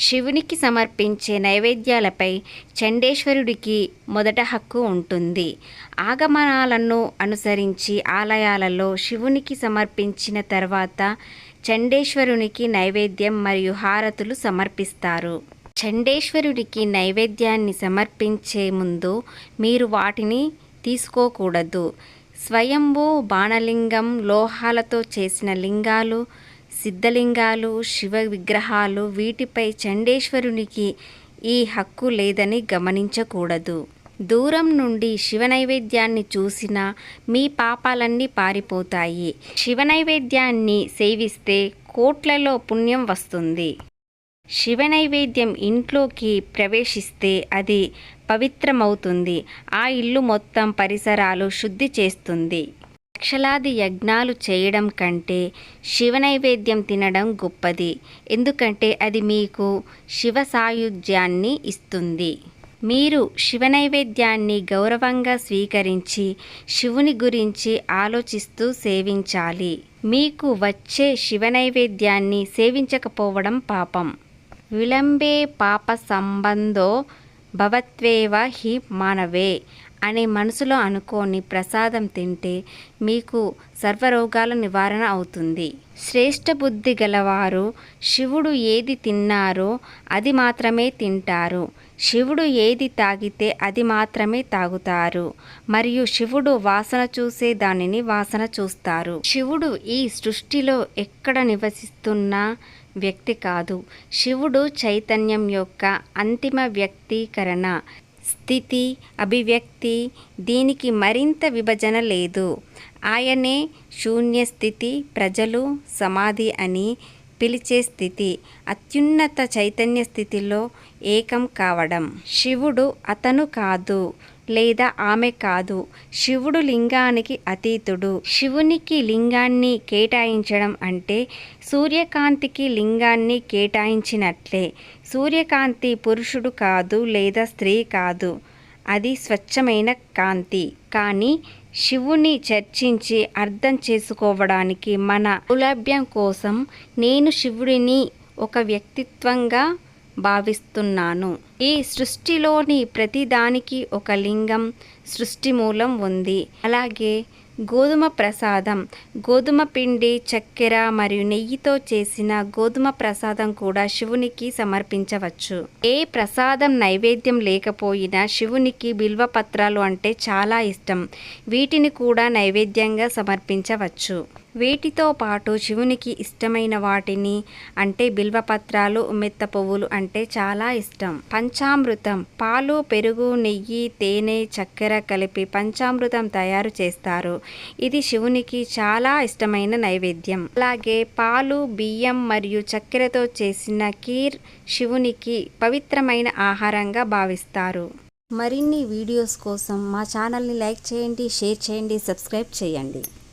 శివునికి సమర్పించే నైవేద్యాలపై చండేశ్వరుడికి మొదట హక్కు ఉంటుంది. ఆగమనాలను అనుసరించి ఆలయాలలో శివునికి సమర్పించిన తర్వాత చండేశ్వరునికి నైవేద్యం మరియు హారతులు సమర్పిస్తారు. చండేశ్వరుడికి నైవేద్యాన్ని సమర్పించే ముందు మీరు వాటిని తీసుకోకూడదు. స్వయంభూ బాణలింగం లోహాలతో చేసిన లింగాలు సిద్ధలింగాలు శివ విగ్రహాలు వీటిపై చండేశ్వరునికి ఈ హక్కు లేదని గమనించకూడదు. దూరం నుండి శివ నైవేద్యాన్ని చూసినా మీ పాపాలన్నీ పారిపోతాయి. శివ నైవేద్యాన్ని సేవిస్తే కోట్లలో పుణ్యం వస్తుంది. శివ నైవేద్యం ఇంట్లోకి ప్రవేశిస్తే అది పవిత్రమవుతుంది. ఆ ఇల్లు మొత్తం పరిసరాలు శుద్ధి చేస్తుంది. లక్షలాది యజ్ఞాలు చేయడం కంటే శివ నైవేద్యం తినడం గొప్పది. ఎందుకంటే అది మీకు శివ సాయుధ్యాన్ని ఇస్తుంది. మీరు శివ నైవేద్యాన్ని గౌరవంగా స్వీకరించి శివుని గురించి ఆలోచిస్తూ సేవించాలి. మీకు వచ్చే శివ నైవేద్యాన్ని సేవించకపోవడం పాపం. విలంబే పాప సంబంధో భవత్వేవ హి మానవే. అనే మనసులో అనుకోని ప్రసాదం తింటే మీకు సర్వరోగాల నివారణ అవుతుంది. శ్రేష్ఠ బుద్ధి గలవారు శివుడు ఏది తిన్నారో అది మాత్రమే తింటారు. శివుడు ఏది తాగితే అది మాత్రమే తాగుతారు. మరియు శివుడు వాసన చూసే దానిని వాసన చూస్తారు. శివుడు ఈ సృష్టిలో ఎక్కడ నివసిస్తున్నా వ్యక్తి కాదు. శివుడు చైతన్యం యొక్క అంతిమ వ్యక్తీకరణ. స్థితి అభివ్యక్తి దీనికి మరింత విభజన లేదు. ఆయనే శూన్య స్థితి ప్రజలు సమాధి అని పిలిచే స్థితి అత్యున్నత చైతన్య స్థితిలో ఏకం కావడం. శివుడు అతను కాదు. లేదా ఆమె కాదు. శివుడు లింగానికి అతీతుడు. శివునికి లింగాన్ని కేటాయించడం అంటే సూర్యకాంతికి లింగాన్ని కేటాయించినట్లే. సూర్యకాంతి పురుషుడు కాదు లేదా స్త్రీ కాదు. అది స్వచ్ఛమైన కాంతి. కానీ శివుని చర్చించి అర్థం చేసుకోవడానికి మన సౌలభ్యం కోసం నేను శివుడిని ఒక వ్యక్తిత్వంగా భావిస్తున్నాను. ఈ సృష్టిలోని ప్రతిదానికి ఒక లింగం సృష్టి మూలం ఉంది. అలాగే గోధుమ ప్రసాదం గోధుమ పిండి చక్కెర మరియు నెయ్యితో చేసిన గోధుమ ప్రసాదం కూడా శివునికి సమర్పించవచ్చు. ఏ ప్రసాదం నైవేద్యం లేకపోయినా శివునికి బిల్వ పత్రాలు అంటే చాలా ఇష్టం. వీటిని కూడా నైవేద్యంగా సమర్పించవచ్చు. వీటితో పాటు శివునికి ఇష్టమైన వాటిని అంటే బిల్వపత్రాలు మెత్త పువ్వులు అంటే చాలా ఇష్టం. పంచామృతం పాలు పెరుగు నెయ్యి తేనె చక్కెర కలిపి పంచామృతం తయారు చేస్తారు. ఇది శివునికి చాలా ఇష్టమైన నైవేద్యం. అలాగే పాలు బియ్యం మరియు చక్కెరతో చేసిన కీర్ శివునికి పవిత్రమైన ఆహారంగా భావిస్తారు. మరిన్ని వీడియోస్ కోసం మా ఛానల్ని లైక్ చేయండి షేర్ చేయండి సబ్స్క్రైబ్ చేయండి.